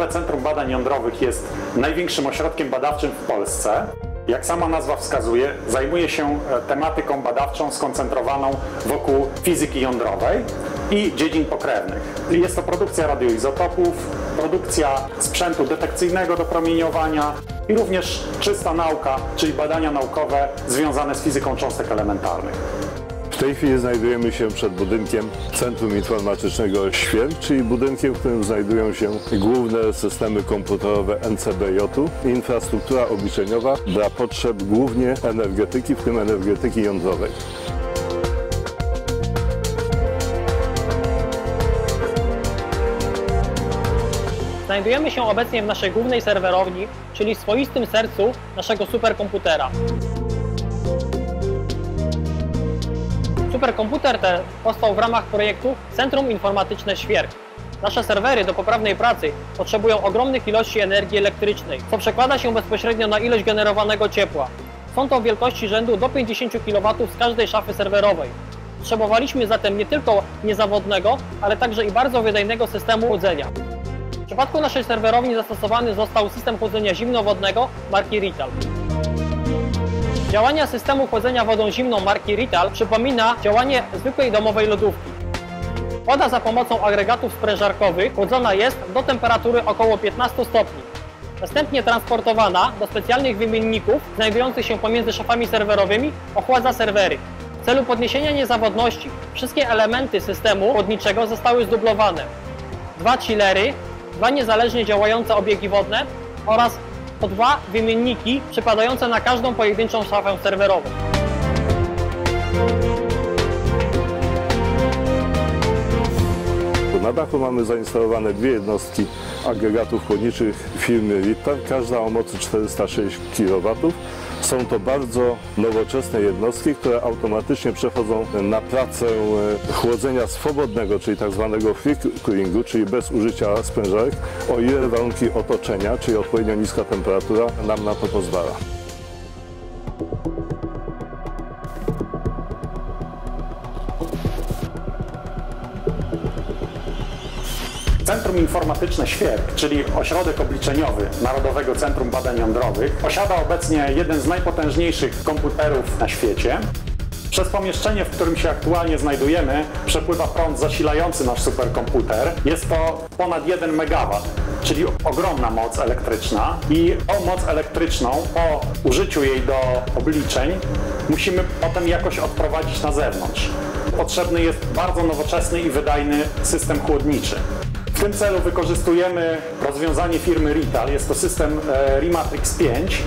Narodowe Centrum Badań Jądrowych jest największym ośrodkiem badawczym w Polsce. Jak sama nazwa wskazuje, zajmuje się e, tematyką badawczą skoncentrowaną wokół fizyki jądrowej i dziedzin pokrewnych. Jest to produkcja radioizotopów, produkcja sprzętu detekcyjnego do promieniowania i również czysta nauka, czyli badania naukowe związane z fizyką cząstek elementarnych. Tej chwili znajdujemy się przed budynkiem Centrum Informatycznego Świerk, czyli budynkiem, w którym znajdują się główne systemy komputerowe NCBJ-u infrastruktura obliczeniowa dla potrzeb głównie energetyki, w tym energetyki jądrowej. Znajdujemy się obecnie w naszej głównej serwerowni, czyli swoistym sercu naszego superkomputera. Superkomputer ten powstał w ramach projektu Centrum Informatyczne Świerk. Nasze serwery do poprawnej pracy potrzebują ogromnych ilości energii elektrycznej, co przekłada się bezpośrednio na ilość generowanego ciepła. Są to wielkości rzędu do 50 kW z każdej szafy serwerowej. Potrzebowaliśmy zatem nie tylko niezawodnego, ale także i bardzo wydajnego systemu chłodzenia. W przypadku naszej serwerowni zastosowany został system chłodzenia zimnowodnego marki Rital. Działanie systemu chłodzenia wodą zimną marki Rital przypomina działanie zwykłej domowej lodówki. Woda za pomocą agregatów sprężarkowych chłodzona jest do temperatury około 15 stopni. Następnie transportowana do specjalnych wymienników znajdujących się pomiędzy szafami serwerowymi ochładza serwery. W celu podniesienia niezawodności wszystkie elementy systemu chłodniczego zostały zdublowane. Dwa chillery, dwa niezależnie działające obiegi wodne oraz po dwa wymienniki przypadające na każdą pojedynczą szafę serwerową. Na dachu mamy zainstalowane dwie jednostki agregatów chłodniczych firmy Ritter, każda o mocy 406 kW. Są to bardzo nowoczesne jednostki, które automatycznie przechodzą na pracę e, chłodzenia swobodnego, czyli tak zwanego free coolingu, czyli bez użycia sprężarek, o ile warunki otoczenia, czyli odpowiednio niska temperatura nam na to pozwala. Centrum Informatyczne Świerk, czyli ośrodek obliczeniowy Narodowego Centrum Badań Jądrowych, posiada obecnie jeden z najpotężniejszych komputerów na świecie. Przez pomieszczenie, w którym się aktualnie znajdujemy, przepływa prąd zasilający nasz superkomputer. Jest to ponad 1 MW, czyli ogromna moc elektryczna i tą moc elektryczną po użyciu jej do obliczeń musimy potem jakoś odprowadzić na zewnątrz. Potrzebny jest bardzo nowoczesny i wydajny system chłodniczy. W tym celu wykorzystujemy rozwiązanie firmy Rital. Jest to system e, Rematrix 5.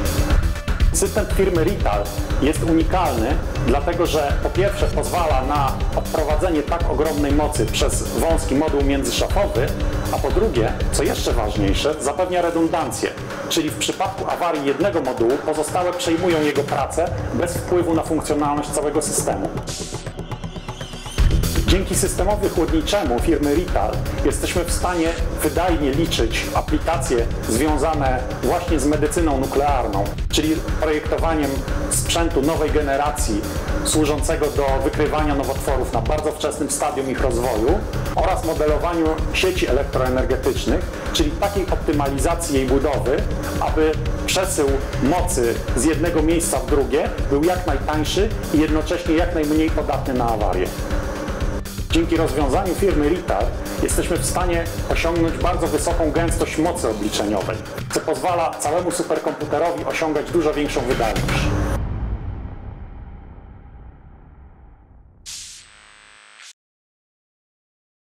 System firmy Rital jest unikalny, dlatego że po pierwsze pozwala na odprowadzenie tak ogromnej mocy przez wąski moduł międzyszafowy, a po drugie, co jeszcze ważniejsze, zapewnia redundancję, czyli w przypadku awarii jednego modułu pozostałe przejmują jego pracę bez wpływu na funkcjonalność całego systemu. Dzięki systemowi chłodniczemu firmy Rital jesteśmy w stanie wydajnie liczyć aplikacje związane właśnie z medycyną nuklearną, czyli projektowaniem sprzętu nowej generacji służącego do wykrywania nowotworów na bardzo wczesnym stadium ich rozwoju oraz modelowaniu sieci elektroenergetycznych, czyli takiej optymalizacji jej budowy, aby przesył mocy z jednego miejsca w drugie był jak najtańszy i jednocześnie jak najmniej podatny na awarię. Dzięki rozwiązaniu firmy Rital jesteśmy w stanie osiągnąć bardzo wysoką gęstość mocy obliczeniowej, co pozwala całemu superkomputerowi osiągać dużo większą wydajność.